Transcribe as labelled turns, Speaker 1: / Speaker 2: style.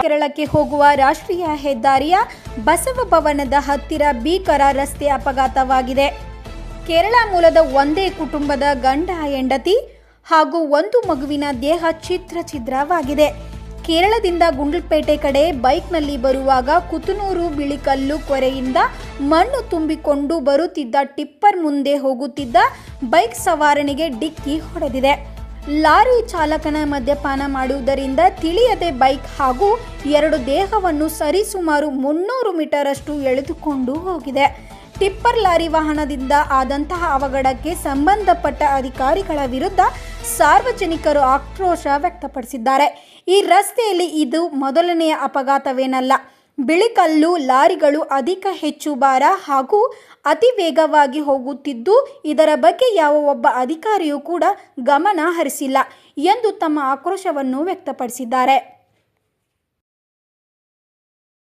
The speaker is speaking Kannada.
Speaker 1: ಕೇರಳಕ್ಕೆ ಹೋಗುವ ರಾಷ್ಟ್ರೀಯ ಹೆದ್ದಾರಿಯ ಬಸವ ಭವನದ ಹತ್ತಿರ ಭೀಕರ ರಸ್ತೆ ಅಪಘಾತವಾಗಿದೆ. ಕೇರಳ ಮೂಲದ ಒಂದೇ ಕುಟುಂಬದ ಗಂಡ, ಹೆಂಡತಿ ಹಾಗೂ ಒಂದು ಮಗುವಿನ ದೇಹ ಚಿತ್ರ ಛಿದ್ರವಾಗಿದೆ ಕೇರಳದಿಂದ ಗುಂಡ್ಲಪೇಟೆ ಕಡೆ ಬೈಕ್ನಲ್ಲಿ ಬರುವಾಗ ಕುತನೂರು ಬಿಳಿಕಲ್ಲು ಕೊರೆಯಿಂದ ಮಣ್ಣು ತುಂಬಿಕೊಂಡು ಬರುತ್ತಿದ್ದ ಟಿಪ್ಪರ್ ಮುಂದೆ ಹೋಗುತ್ತಿದ್ದ ಬೈಕ್ ಸವಾರನಿಗೆ ಡಿಕ್ಕಿ ಹೊಡೆದಿದೆ. ಲಾರಿ ಚಾಲಕನ ಮದ್ಯಪಾನ ಮಾಡುವುದರಿಂದ ತಿಳಿಯದೆ ಬೈಕ್ ಹಾಗೂ ಎರಡು ದೇಹವನ್ನು ಸರಿಸುಮಾರು ಮುನ್ನೂರು ಮೀಟರಷ್ಟು ಎಳೆದುಕೊಂಡು ಹೋಗಿದೆ. ಟಿಪ್ಪರ್ ಲಾರಿ ವಾಹನದಿಂದ ಆದಂತಹ ಅವಘಡಕ್ಕೆ ಸಂಬಂಧಪಟ್ಟ ಅಧಿಕಾರಿಗಳ ವಿರುದ್ಧ ಸಾರ್ವಜನಿಕರು ಆಕ್ರೋಶ ವ್ಯಕ್ತಪಡಿಸಿದ್ದಾರೆ. ಈ ರಸ್ತೆಯಲ್ಲಿ ಇದು ಮೊದಲನೆಯ ಅಪಘಾತವೇನಲ್ಲ. ಬಿಳಿಕಲ್ಲು ಲಾರಿಗಳು ಅಧಿಕ ಹೆಚ್ಚು ಭಾರ ಹಾಗೂ ಅತಿ ವೇಗವಾಗಿ ಹೋಗುತ್ತಿದ್ದು, ಇದರ ಬಗ್ಗೆ ಯಾವ ಒಬ್ಬ ಅಧಿಕಾರಿಯೂ ಕೂಡ ಗಮನ ಹರಿಸಿಲ್ಲ ಎಂದು ತಮ್ಮ ಆಕ್ರೋಶವನ್ನು ವ್ಯಕ್ತಪಡಿಸಿದ್ದಾರೆ.